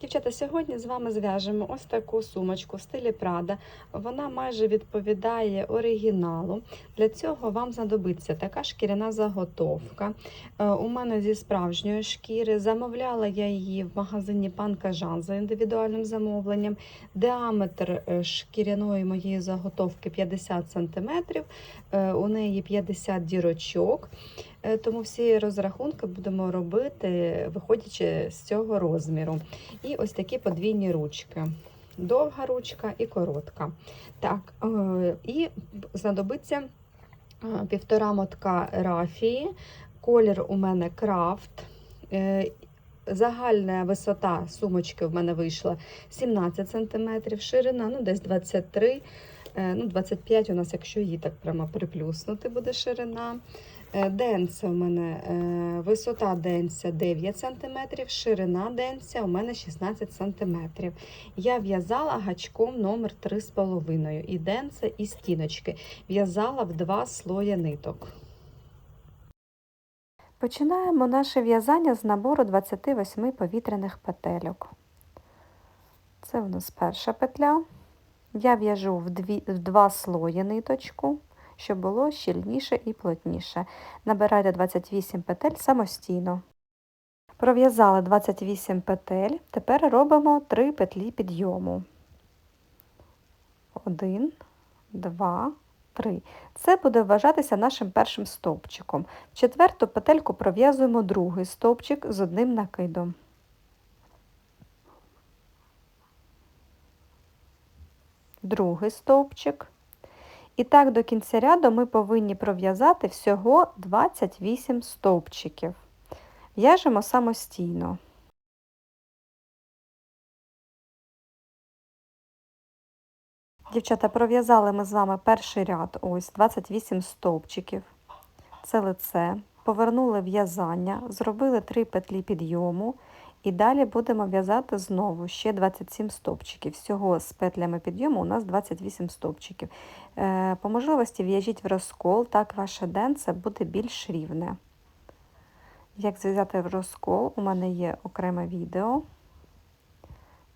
Дівчата, сьогодні з вами зв'яжемо ось таку сумочку в стилі Prada. Вона майже відповідає оригіналу. Для цього вам знадобиться така шкіряна заготовка. Е, У мене зі справжньої шкіри. Замовляла я її в магазині Пан Кажан за індивідуальним замовленням. Діаметр е, шкіряної моєї заготовки 50 см. У неї 50 дірочок. Е, Тому всі розрахунки будемо робити, виходячи з цього розміру. І ось такі подвійні ручки. Довга ручка і коротка. Так, е, і знадобиться е, півтора мотка рафії. Колір у мене крафт. Загальна висота сумочки в мене вийшла 17 см, ширина ну, десь 23 е, ну, 25 у нас, якщо її так прямо приплюснути, буде ширина. Е, Денця у мене е, висота денця 9 см, ширина денця у мене 16 см. Я в'язала гачком номер 3,5 і денце, і стіночки. В'язала в два слої ниток. Починаємо наше в'язання з набору 28 повітряних петельок. Це у нас перша петля. Я в'яжу в, в два слої ниточку, щоб було щільніше і плотніше. Набирайте 28 петель самостійно. Пров'язали 28 петель, тепер робимо 3 петлі підйому. 1, 2, 3. Це буде вважатися нашим першим стовпчиком. В четверту петельку пров'язуємо другий стовпчик з одним накидом. Другий стовпчик. І так до кінця ряду ми повинні пров'язати всього 28 стовпчиків. В'яжемо самостійно. Дівчата, пров'язали ми з вами перший ряд, ось 28 стовпчиків. Це лице. Повернули в'язання, зробили 3 петлі підйому. І далі будемо в'язати знову ще 27 стовпчиків. Всього з петлями підйому у нас 28 стовпчиків. Е, По можливості в'яжіть в розкол, так ваше денце буде більш рівне. Як зв'язати в розкол, у мене є окреме відео.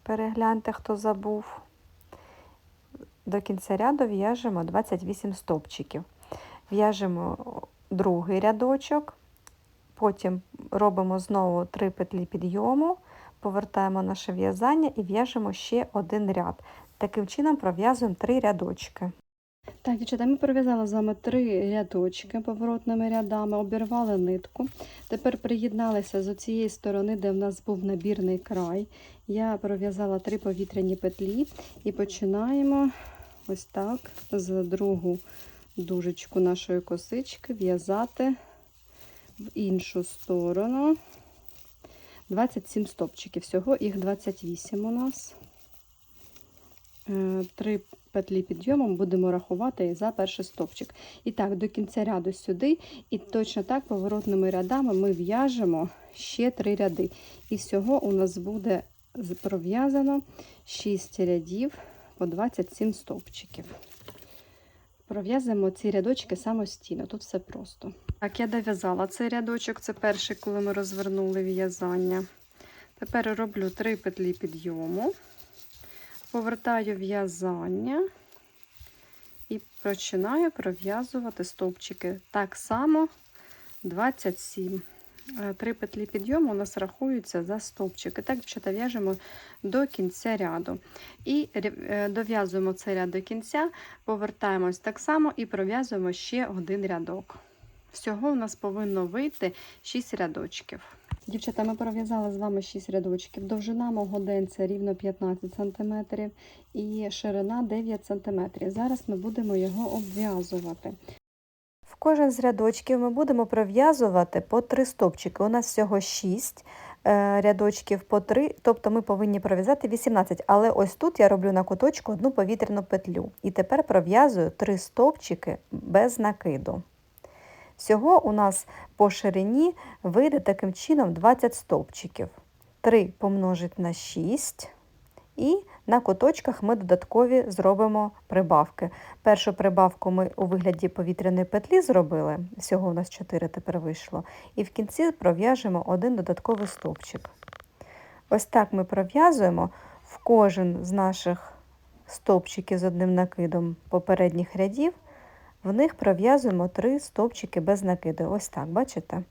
Перегляньте, хто забув. До кінця ряду в'яжемо 28 стовпчиків. В'яжемо другий рядочок, потім робимо знову 3 петлі підйому, повертаємо наше в'язання і в'яжемо ще один ряд. Таким чином пров'язуємо 3 рядочки. Так, дівчата, ми пров'язали з вами три рядочки поворотними рядами, обірвали нитку. Тепер приєдналися з цієї сторони, де в нас був набірний край. Я пров'язала три повітряні петлі і починаємо ось так з другу дужечку нашої косички в'язати в іншу сторону. 27 стопчиків. Всього їх 28 у нас. Е, Три петлі підйомом будемо рахувати за перший стовпчик. І так, до кінця ряду сюди, і точно так поворотними рядами ми в'яжемо ще три ряди. І всього у нас буде пров'язано 6 рядів по 27 стовпчиків. Пров'язуємо ці рядочки самостійно, тут все просто. Так, я дов'язала цей рядочок, це перший, коли ми розвернули в'язання. Тепер роблю 3 петлі підйому повертаю в'язання і починаю пров'язувати стовпчики. Так само 27. Три петлі підйому у нас рахуються за стовпчики. Так, дівчата, в'яжемо до кінця ряду. І дов'язуємо цей ряд до кінця, повертаємось так само і пров'язуємо ще один рядок. Всього у нас повинно вийти 6 рядочків. Дівчата, ми пров'язали з вами 6 рядочків. Довжина мого денця рівно 15 см і ширина 9 см. Зараз ми будемо його обв'язувати. Кожен з рядочків ми будемо пров'язувати по 3 стовпчики. У нас всього 6 е, рядочків по 3, тобто ми повинні пров'язати 18. Але ось тут я роблю на куточку одну повітряну петлю. І тепер пров'язую 3 стовпчики без накиду. Всього у нас по ширині вийде таким чином 20 стовпчиків. 3 помножить на 6 і на куточках ми додаткові зробимо прибавки. Першу прибавку ми у вигляді повітряної петлі зробили, всього у нас 4 тепер вийшло. І в кінці пров'яжемо один додатковий стовпчик. Ось так ми пров'язуємо в кожен з наших стовпчиків з одним накидом попередніх рядів. В них пров'язуємо три стовпчики без накиду. Ось так, бачите?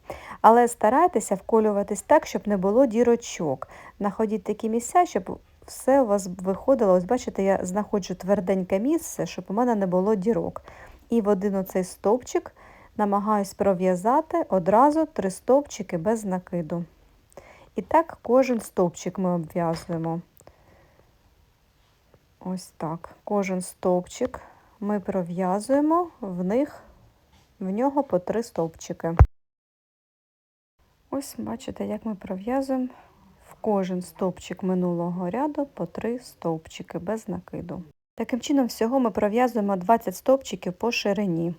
Але старайтеся вколюватись так, щоб не було дірочок. Находіть такі місця, щоб все у вас виходило. Ось бачите, я знаходжу тверденьке місце, щоб у мене не було дірок. І в один оцей стовпчик намагаюсь пров'язати одразу три стовпчики без накиду. І так кожен стовпчик ми обв'язуємо. Ось так. Кожен стовпчик ми пров'язуємо в них в нього по три стовпчики. Ось бачите, як ми пров'язуємо кожен стовпчик минулого ряду по три стовпчики без накиду. Таким чином, всього ми пров'язуємо 20 стовпчиків по ширині.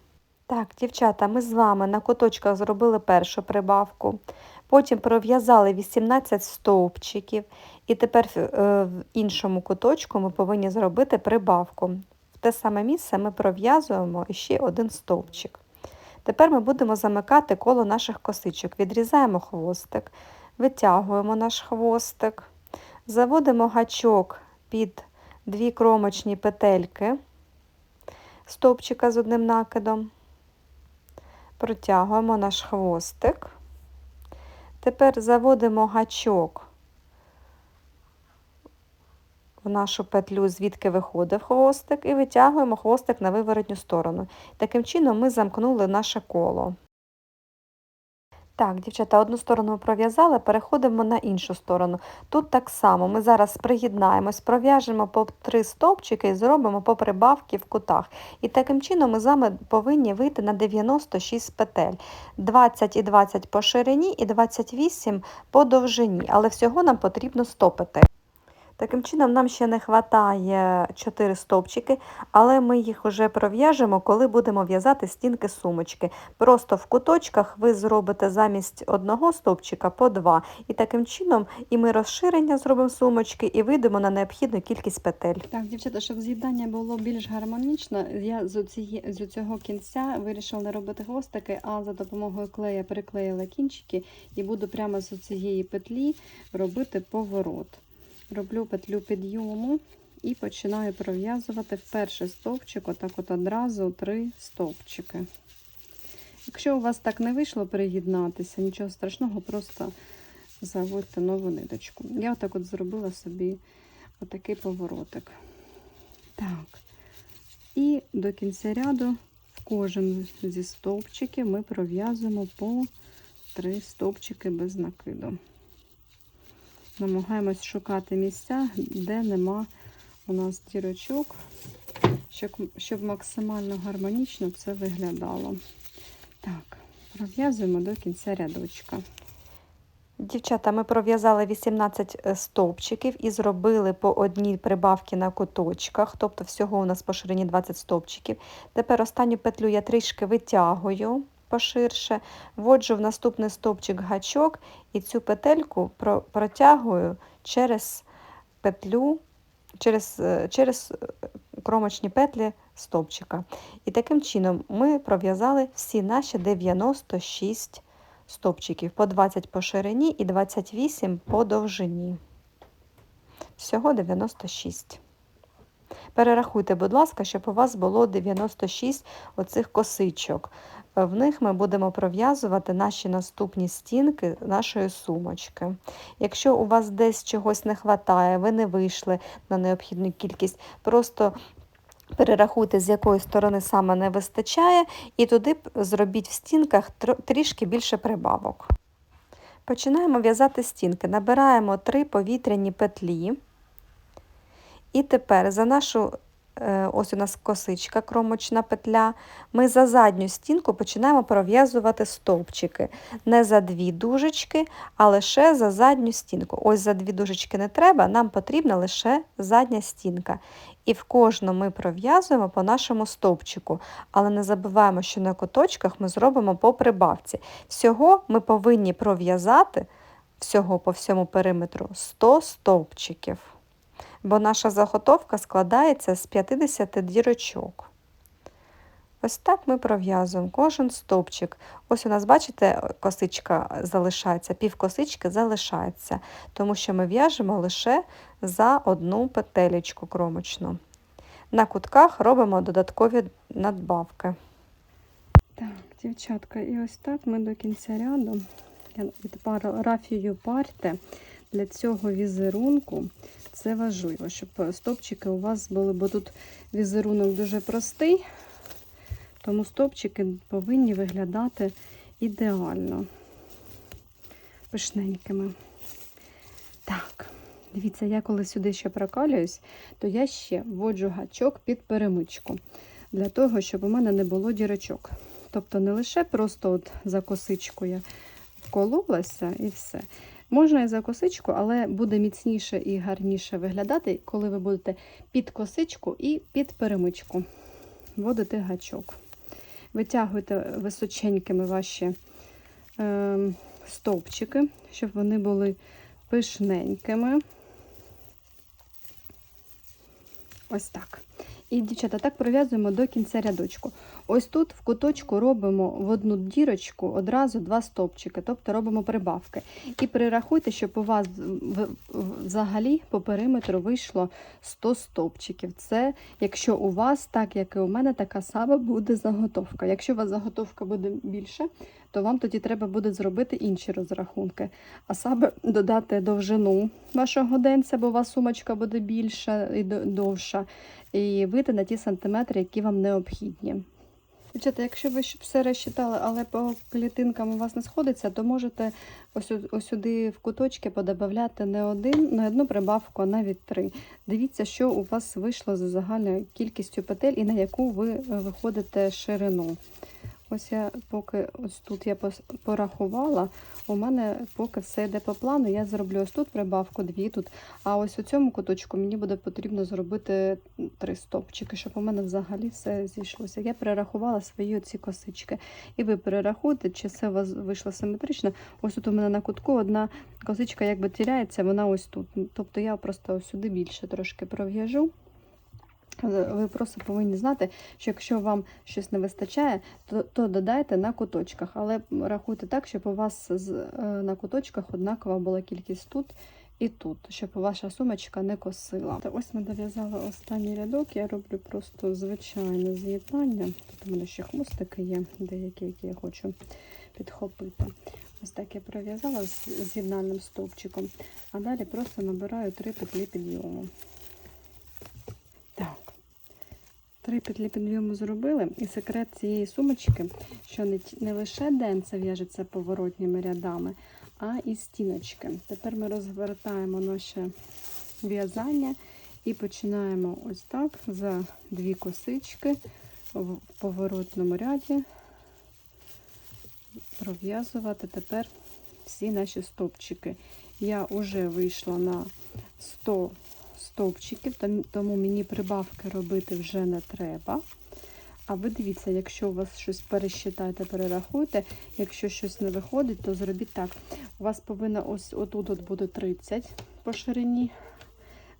Так, дівчата, ми з вами на куточках зробили першу прибавку, потім пров'язали 18 стовпчиків, і тепер е, в іншому куточку ми повинні зробити прибавку. В те саме місце ми пров'язуємо ще один стовпчик. Тепер ми будемо замикати коло наших косичок. Відрізаємо хвостик, витягуємо наш хвостик, заводимо гачок під дві кромочні петельки стовпчика з одним накидом, протягуємо наш хвостик. Тепер заводимо гачок в нашу петлю, звідки виходив хвостик, і витягуємо хвостик на виворотню сторону. Таким чином ми замкнули наше коло. Так, дівчата, одну сторону пров'язали, переходимо на іншу сторону. Тут так само ми зараз приєднаємось, пров'яжемо по три стовпчики і зробимо по прибавки в кутах. І таким чином ми з вами повинні вийти на 96 петель. 20 і 20 по ширині і 28 по довжині, але всього нам потрібно 100 петель. Таким чином, нам ще не вистачає 4 стовпчики, але ми їх вже пров'яжемо, коли будемо в'язати стінки сумочки. Просто в куточках ви зробите замість одного стовпчика по два. І таким чином і ми розширення зробимо сумочки і вийдемо на необхідну кількість петель. Так, дівчата, щоб з'єднання було більш гармонічно, я з, оціє- з цього кінця вирішила не робити хвостики, а за допомогою клея приклеїла кінчики і буду прямо з цієї петлі робити поворот. Роблю петлю підйому і починаю пров'язувати в перший стовпчик, отак от одразу три стовпчики. Якщо у вас так не вийшло приєднатися, нічого страшного, просто заводьте нову ниточку. Я отак от зробила собі отакий поворотик. Так. І до кінця ряду в кожен зі стовпчиків ми пров'язуємо по три стовпчики без накиду. Намагаємось шукати місця, де нема у нас дірочок, щоб, максимально гармонічно це виглядало. Так, пров'язуємо до кінця рядочка. Дівчата, ми пров'язали 18 е, стовпчиків і зробили по одній прибавки на куточках, тобто всього у нас по ширині 20 стовпчиків. Тепер останню петлю я трішки витягую поширше, вводжу в наступний стовпчик гачок і цю петельку про- протягую через петлю, через, е, через е, кромочні петлі стовпчика. І таким чином ми пров'язали всі наші 96 стовпчиків по 20 по ширині і 28 по довжині. Всього 96. Перерахуйте, будь ласка, щоб у вас було 96 оцих косичок. Е, В них ми будемо пров'язувати наші наступні стінки нашої сумочки. Якщо у вас десь чогось не вистачає, ви не вийшли на необхідну кількість, просто перерахуйте, з якої сторони саме не вистачає, і туди зробіть в стінках трішки більше прибавок. Починаємо в'язати стінки. Набираємо три повітряні петлі. І тепер за нашу, е, ось у нас косичка, кромочна петля, ми за задню стінку починаємо пров'язувати стовпчики. Не за дві дужечки, а лише за задню стінку. Ось за дві дужечки не треба, нам потрібна лише задня стінка. І в кожну ми пров'язуємо по нашому стовпчику, але не забуваємо, що на куточках ми зробимо по прибавці. Всього ми повинні пров'язати всього по всьому периметру 100 стовпчиків, бо наша заготовка складається з 50 дірочок. Ось так ми пров'язуємо кожен стовпчик. Ось у нас, бачите, косичка залишається, пів косички залишається, тому що ми в'яжемо лише за одну петелечку кромочну. На кутках робимо додаткові надбавки. Так, дівчатка, і ось так ми до кінця ряду я від пар- рафію парте для цього візерунку. Це важливо, щоб стопчики у вас були, бо тут візерунок дуже простий, тому стопчики повинні виглядати ідеально пишненькими. Так, дивіться, я коли сюди ще прокалююсь, то я ще вводжу гачок під перемичку, для того, щоб у мене не було дірочок. Тобто не лише просто от за косичку я вкололася і все. Можна і за косичку, але буде міцніше і гарніше виглядати, коли ви будете під косичку і під перемичку вводити гачок. Витягуйте височенькими ваші е, стовпчики, щоб вони були пишненькими. Ось так. І, дівчата, так пров'язуємо до кінця рядочку. Ось тут в куточку робимо в одну дірочку одразу два стовпчики, тобто робимо прибавки. І перерахуйте, щоб у вас взагалі по периметру вийшло 100 стовпчиків. Це якщо у вас, так як і у мене, така сама буде заготовка. Якщо у вас заготовка буде більше, то вам тоді треба буде зробити інші розрахунки. А саме додати довжину вашого денця, бо у вас сумочка буде більша і довша, і вийти на ті сантиметри, які вам необхідні. Дівчата, якщо ви все розчитали, але по клітинкам у вас не сходиться, то можете ось сюди в куточки подобавляти не один, не одну прибавку, а навіть три. Дивіться, що у вас вийшло за загальною кількістю петель і на яку ви е, виходите ширину. Ось я поки ось тут я порахувала, у мене поки все йде по плану, я зроблю ось тут прибавку, дві тут. А ось у цьому куточку мені буде потрібно зробити три стопчики, щоб у мене взагалі все зійшлося. Я перерахувала свої оці косички. І ви перерахуйте, чи все у вас вийшло симетрично. Ось тут у мене на кутку одна косичка якби тіряється, вона ось тут. Тобто я просто сюди більше трошки пров'яжу. Ви просто повинні знати, що якщо вам щось не вистачає, то, то додайте на куточках. Але рахуйте так, щоб у вас е, на куточках однакова була кількість тут і тут, щоб ваша сумочка не косила. Ось ми дов'язали останній рядок. Я роблю просто звичайне з'єднання. Тут у мене ще хвостики є, деякі, які я хочу підхопити. Ось так я пров'язала з з'єднальним стовпчиком, а далі просто набираю три петлі підйому. Так. Три петлі підйому зробили, і секрет цієї сумочки, що не, не лише денце в'яжеться поворотніми рядами, а і стіночки. Тепер ми розвертаємо наше в'язання і починаємо ось так за дві косички в поворотному ряді пров'язувати тепер всі наші стовпчики. Я вже вийшла на 100 стовпчиків, тому мені прибавки робити вже не треба. А ви дивіться, якщо у вас щось пересчитайте, перерахуйте, якщо щось не виходить, то зробіть так. У вас повинно ось отут от буде 30 по ширині,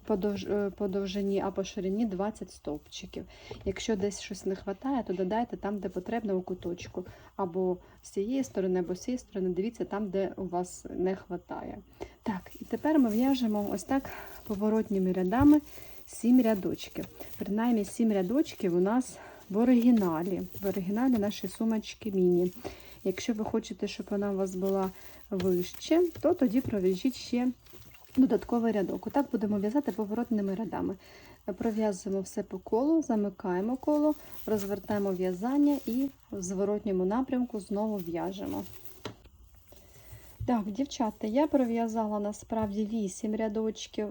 по, довж, е, по довжині, а по ширині 20 стовпчиків. Якщо десь щось не вистачає, то додайте там, де потрібно у куточку. Або з цієї сторони, або з цієї сторони. Дивіться там, де у вас не вистачає. Так, і тепер ми в'яжемо ось так поворотніми рядами 7 рядочків. Принаймні 7 рядочків у нас в оригіналі. В оригіналі нашої сумочки міні. Якщо ви хочете, щоб вона у вас була вище, то тоді пров'яжіть ще додатковий рядок. Отак будемо в'язати поворотними рядами. Пров'язуємо все по колу, замикаємо коло, розвертаємо в'язання і в зворотньому напрямку знову в'яжемо. Так, дівчата, я пров'язала насправді 8 рядочків.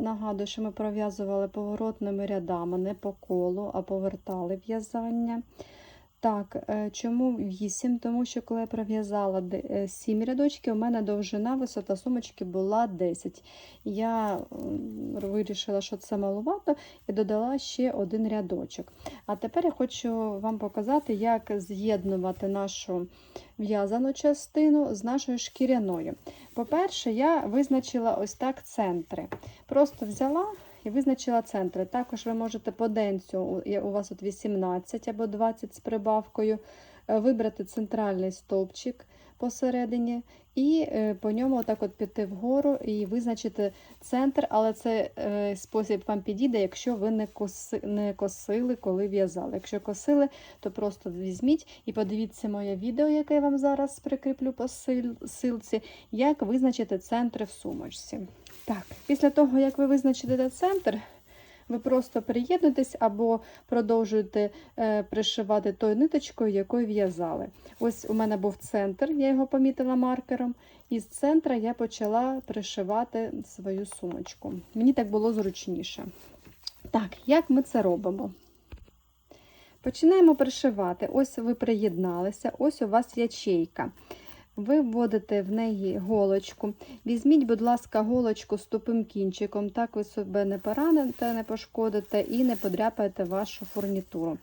Нагадую, що ми пров'язували поворотними рядами, не по колу, а повертали в'язання. Так, е, чому 8? Тому що коли я пров'язала 7 рядочків, у мене довжина висота сумочки була 10. Я вирішила, що це маловато, і додала ще один рядочок. А тепер я хочу вам показати, як з'єднувати нашу в'язану частину з нашою шкіряною. По-перше, я визначила ось так центри. Просто взяла і визначила центри. Також ви можете по денцю, у- вас тут 18 або 20 з прибавкою, е, вибрати центральний стовпчик посередині і е, по ньому отак от піти вгору і визначити центр, але це е, спосіб вам підійде, якщо ви не, коси, не косили, коли в'язали. Якщо косили, то просто візьміть і подивіться моє відео, яке я вам зараз прикріплю по сил- силці, як визначити центри в сумочці. Так, після того, як ви визначите центр, ви просто приєднуєтесь або продовжуєте е, пришивати тою ниточкою, якою в'язали. Ось у мене був центр, я його помітила маркером, і з центра я почала пришивати свою сумочку. Мені так було зручніше. Так, як ми це робимо? Починаємо пришивати. Ось ви приєдналися, ось у вас ячейка. Ви вводите в неї голочку. Візьміть, будь ласка, голочку з тупим кінчиком, так ви себе не пораните, не пошкодите і не подряпаєте вашу фурнітуру.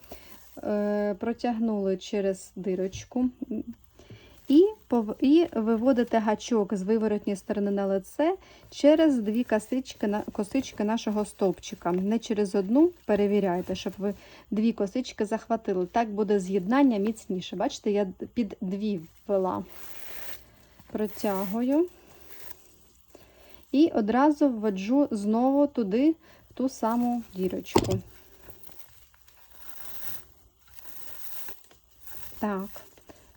Е, протягнули через дирочку і, і виводите гачок з виворотньої сторони на лице через дві косички, косички нашого стовпчика. Не через одну перевіряйте, щоб ви дві косички захватили. Так буде з'єднання міцніше. Бачите, я під дві ввела. Протягую. І одразу вводжу знову туди, ту саму дірочку. Так,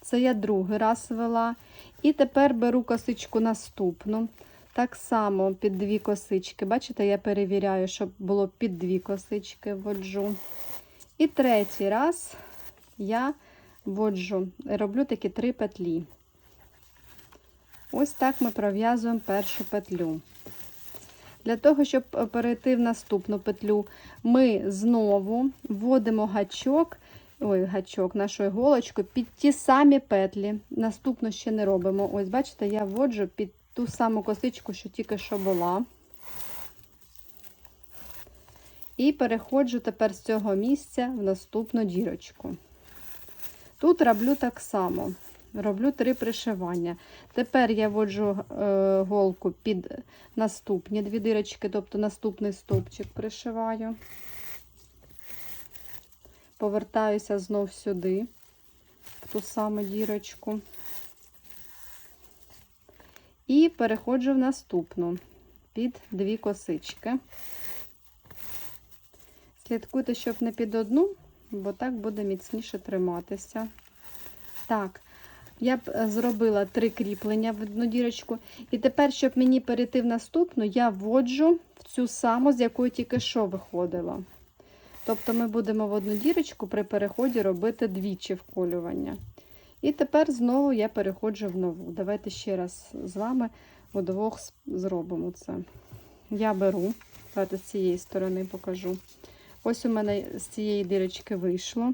це я другий раз ввела. І тепер беру косичку наступну. Так само під дві косички. Бачите, я перевіряю, щоб було під дві косички вводжу. І третій раз я вводжу, роблю такі три петлі. Ось так ми пров'язуємо першу петлю. Для того, щоб е, перейти в наступну петлю, ми знову вводимо гачок, ой, гачок, нашу іголочку під ті самі петлі. Наступну ще не робимо. Ось, бачите, я вводжу під ту саму косичку, що тільки що була. І переходжу тепер з цього місця в наступну дірочку. Тут роблю так само. Роблю три пришивання. Тепер я вводжу е, голку під наступні дві дирочки, тобто наступний стовпчик пришиваю. Повертаюся знов сюди, в ту саму дірочку. І переходжу в наступну під дві косички. Слідкуйте, щоб не під одну, бо так буде міцніше триматися. Так, я б е, зробила три кріплення в одну дірочку. І тепер, щоб мені перейти в наступну, я вводжу в цю саму, з якої тільки що виходила. Тобто ми будемо в одну дірочку при переході робити двічі вколювання. І тепер знову я переходжу в нову. Давайте ще раз з вами удвох зробимо це. Я беру, давайте з цієї сторони покажу. Ось у мене з цієї дірочки вийшло.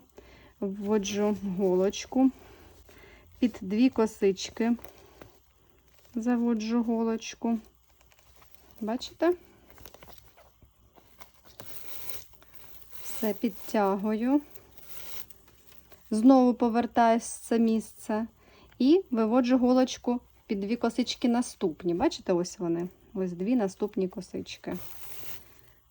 Вводжу голочку під дві косички. Заводжу голочку. Бачите? Все підтягую. Знову повертаюсь в це місце і виводжу голочку під дві косички наступні. Бачите, ось вони. Ось дві наступні косички.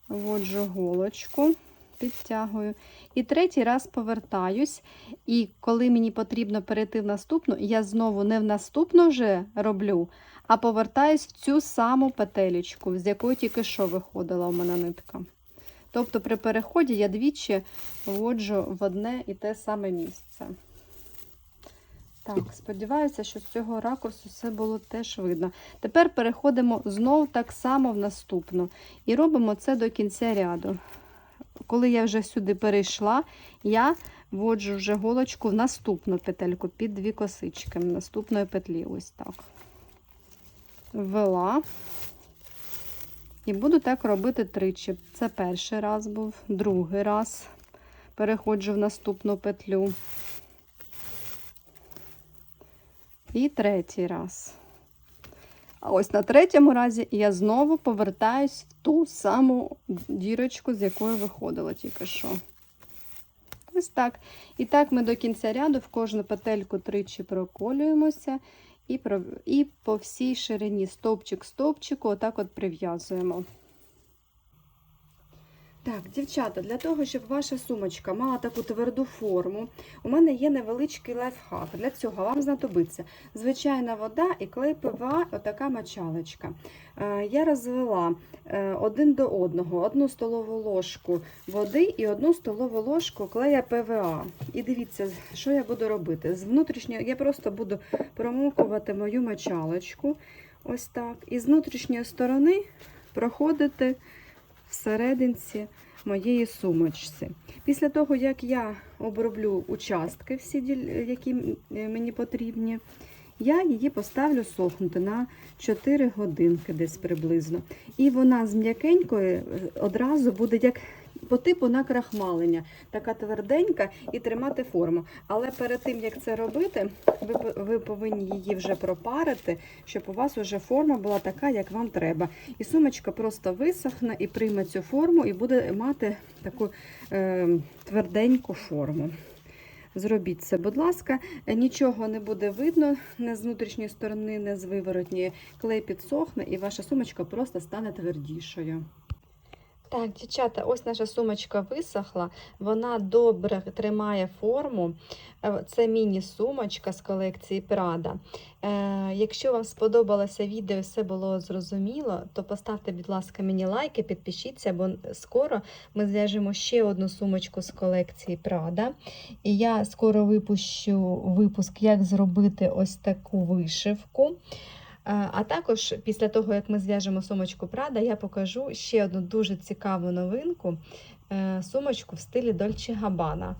Вводжу голочку, підтягую. І третій раз повертаюсь. І коли мені потрібно перейти в наступну, я знову не в наступну вже роблю, а повертаюсь в цю саму петелечку, з якої тільки що виходила у мене нитка. Тобто при переході я двічі вводжу в одне і те саме місце. Так, сподіваюся, що з цього ракурсу все було теж видно. Тепер переходимо знову так само в наступну. І робимо це до кінця ряду. Коли я вже сюди перейшла, я вводжу вже голочку в наступну петельку під дві косички наступної петлі. Ось так. Ввела. І буду так робити тричі. Це перший раз був, другий раз. Переходжу в наступну петлю. І третій раз. А ось на третьому разі я знову повертаюсь в ту саму дірочку, з якої виходила тільки що. Ось так. І так ми до кінця ряду в кожну петельку тричі проколюємося і, і по всій ширині стовпчик стовпчику отак от прив'язуємо. Так, дівчата, для того, щоб ваша сумочка мала таку тверду форму, у мене є невеличкий лайфхак. Для цього вам знадобиться звичайна вода і клей ПВА, отака мочалочка. Е, Я розвела е, один до одного одну столову ложку води і одну столову ложку клея ПВА. І дивіться, що я буду робити. З внутрішньої я просто буду промокувати мою мочалочку. Ось так. І з внутрішньої сторони проходити всерединці моєї сумочці. Після того, як я оброблю участки, всі, які е, мені потрібні, я її поставлю сохнути на 4 годинки десь приблизно. І вона з м'якенької е, одразу буде як по типу накрахмалення, така тверденька і тримати форму. Але перед тим, як це робити, ви, ви повинні її вже пропарити, щоб у вас вже форма була така, як вам треба. І сумочка просто висохне і прийме цю форму, і буде мати таку е, тверденьку форму. Зробіть це, будь ласка, Е, нічого не буде видно не з внутрішньої сторони, не з виворотньої. Клей підсохне, і ваша сумочка просто стане твердішою. Так, дівчата, ось наша сумочка висохла, вона добре тримає форму. Е, Це міні-сумочка з колекції Prada. Е, якщо вам сподобалося відео все було зрозуміло, то поставте, будь ласка, мені лайки, підпишіться, бо скоро ми зв'яжемо ще одну сумочку з колекції Prada. І я скоро випущу випуск, як зробити ось таку вишивку. Е, А також після того, як ми зв'яжемо сумочку Прада, я покажу ще одну дуже цікаву новинку е, сумочку в стилі Dolce Gabbana.